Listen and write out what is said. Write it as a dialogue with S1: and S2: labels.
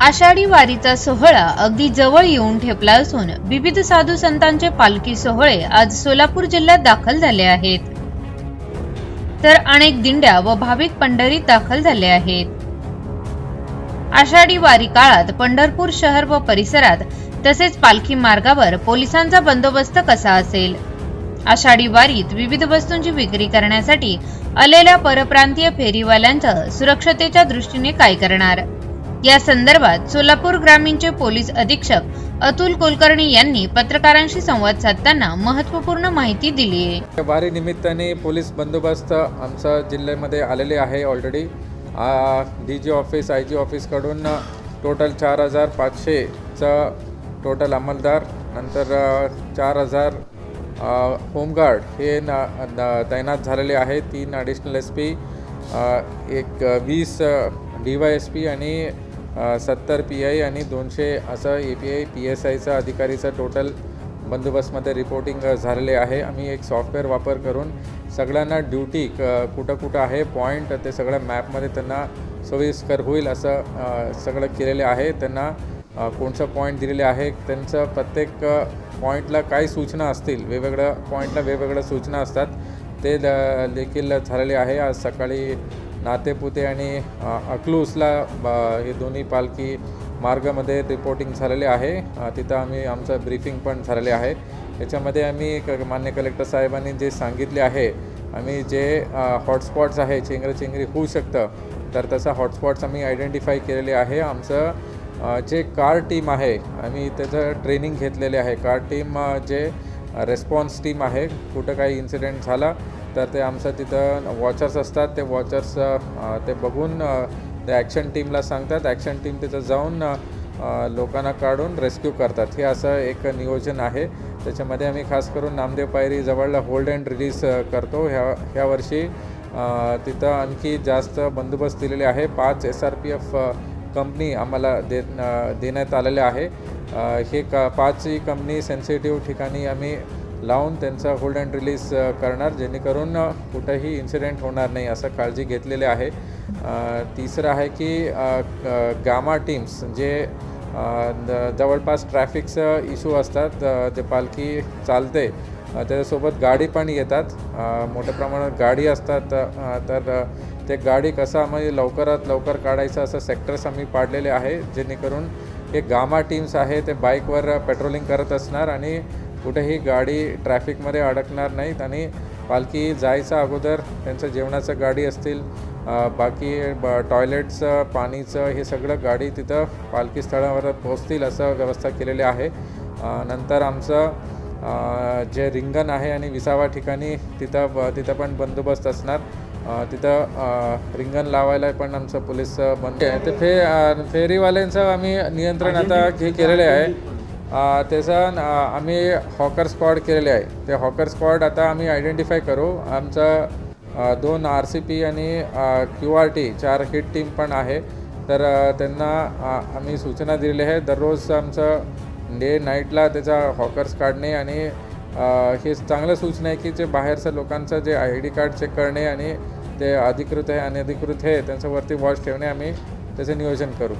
S1: आषाढी वारीचा सोहळा अगदी जवळ येऊन ठेपला असून विविध साधू संतांचे पालखी सोहळे आज सोलापूर जिल्ह्यात दाखल झाले आहेत. तर अनेक दिंड्या व भाविक पंढरीत दाखल झाले आहेत. आषाढी वारी काळात पंढरपूर शहर व परिसरात तसेच पालखी मार्गावर पोलिसांचा बंदोबस्त कसा असेल? आषाढी वारीत विविध वस्तूंची विक्री करण्यासाठी आलेल्या परप्रांतीय फेरीवाल्यांचं सुरक्षतेच्या दृष्टीने काय करणार? या संदर्भात सोलापूर ग्रामीणचे पोलीस अधीक्षक अतुल कुलकर्णी यांनी पत्रकारांशी संवाद साधताना महत्त्वपूर्ण माहिती दिली आहे.
S2: वारी निमित्ताने पोलीस बंदोबस्त आमच्या जिल्ह्यामध्ये आलेले आहे already D G office I G ऑफिसकडून total चार हजार पाचशेचं टोटल अंमलदार नंतर चार हजार होमगार्ड हे न तैनात झालेले आहे. तीन ॲडिशनल एस पी एक वीस डी वाय एस पी आणि सत्तर पी आय आणि दोनशे असं A P I P S आयचं अधिकारीचं टोटल बंदोबस्तमध्ये रिपोर्टिंग झालेले आहे. आम्ही एक सॉफ्टवेअर वापर करून सगळ्यांना ड्युटी क कुठं कुठं आहे पॉईंट ते सगळ्या मॅपमध्ये त्यांना सोयीस्कर होईल असं सगळं केलेले आहे. त्यांना कोणचं पॉईंट दिलेले आहे त्यांचं प्रत्येक पॉईंटला काय सूचना असतील वेगवेगळ्या पॉईंटला वेगवेगळ्या सूचना असतात ते द- देखील झालेले आहे. आज सकाळी नातेपुते आणि अक्लूसला अकलूसला हे दोन्ही पालखी मार्गामध्ये रिपोर्टिंग झालेले आहे. तिथं आम्ही आमचं ब्रीफिंग पण झालेले आहे. याच्यामध्ये आम्ही क मान्य कलेक्टर साहेबांनी जे सांगितले आहे आम्ही जे हॉटस्पॉट्स आहे चेंगरचेंगरी होऊ शकतं तर तसं हॉटस्पॉट्स आम्ही आयडेंटिफाय केलेले आहे. आमचं जे कार टीम आहे आम्ही त्याचं ट्रेनिंग घेतलेले आहे. कार टीम जे रेस्पॉन्स टीम आहे. कुठं काही इन्सिडेंट झाला तर ते आमचं तिथं वॉचर्स असतात. ते वॉचर्स ते बघून ते ॲक्शन टीमला सांगतात. ॲक्शन टीम तिथं जाऊन लोकांना काढून रेस्क्यू करतात. हे असं एक नियोजन आहे. त्याच्यामध्ये आम्ही खास करून नामदेव पायरी जवळला होल्ड अँड रिलीज करतो. ह्या ह्या वर्षी तिथं आणखी जास्त बंदोबस्त दिलेले आहे. पाच S R P F company आम्हाला दे देण्यात आलेल्या आहे. हे का पाचही कंपनी सेन्सिटिव्ह ठिकाणी आम्ही लावून त्यांचा होल्ड अँड रिलीज करणार. जेणेकरून कुठंही इन्सिडेंट होणार नाही असं काळजी घेतलेली आहे. तिसरं आहे की गामा टीम्स जे द- जवळपास ट्रॅफिकचं इश्यू असतात जे पालखी चालते. त्याच्यासोबत गाडी पण येतात. मोठ्या प्रमाणात गाडी असतात तर ते गाडी कसं आम्ही लवकरात लवकर काढायचं असं सेक्टर्स आम्ही पाडलेले आहे. जेणेकरून हे गामा टीम्स आहे ते बाईकवर पेट्रोलिंग करत असणार आणि कुठेही गाडी ट्रॅफिकमध्ये अडकणार नाहीत आणि पालखी जायचा अगोदर त्यांचं जेवणाचं गाडी असतील बाकी ब टॉयलेटचं पाणीचं हे सगळं गाडी तिथं पालखी स्थळावर पोहोचतील असं व्यवस्था केलेली आहे. नंतर आमचं जे रिंगण आहे आणि विसावा ठिकाणी तिथं ब- तिथं पण बंदोबस्त असणार. तिथं रिंगण लावायला पण आमचं पोलीस बंद आहे. ते फे फेरीवाल्यांचं आम्ही नियंत्रण आता हे केलेले आहे. त्याचं आम्ही हॉकर स्क्वॉड केलेले आहे. ते हॉकर स्क्वॉड आता आम्ही आयडेंटिफाय करू. आमचं दोन आर सी पी आणि क्यू आर टी चार हिट टीम पण आहे. तर त्यांना आम्ही सूचना दिलेल्या आहे. दररोज आमचं डे नाईटला त्याचा हॉकर्स काढणे आणि हे चांगलं सूचना आहे की जे बाहेरचं लोकांचं जे आय डी कार्ड चेक करणे आणि ते अधिकृत आहे अनधिकृत आहे त्यांच्यावरती वॉच ठेवणे आम्ही त्याचं नियोजन करू.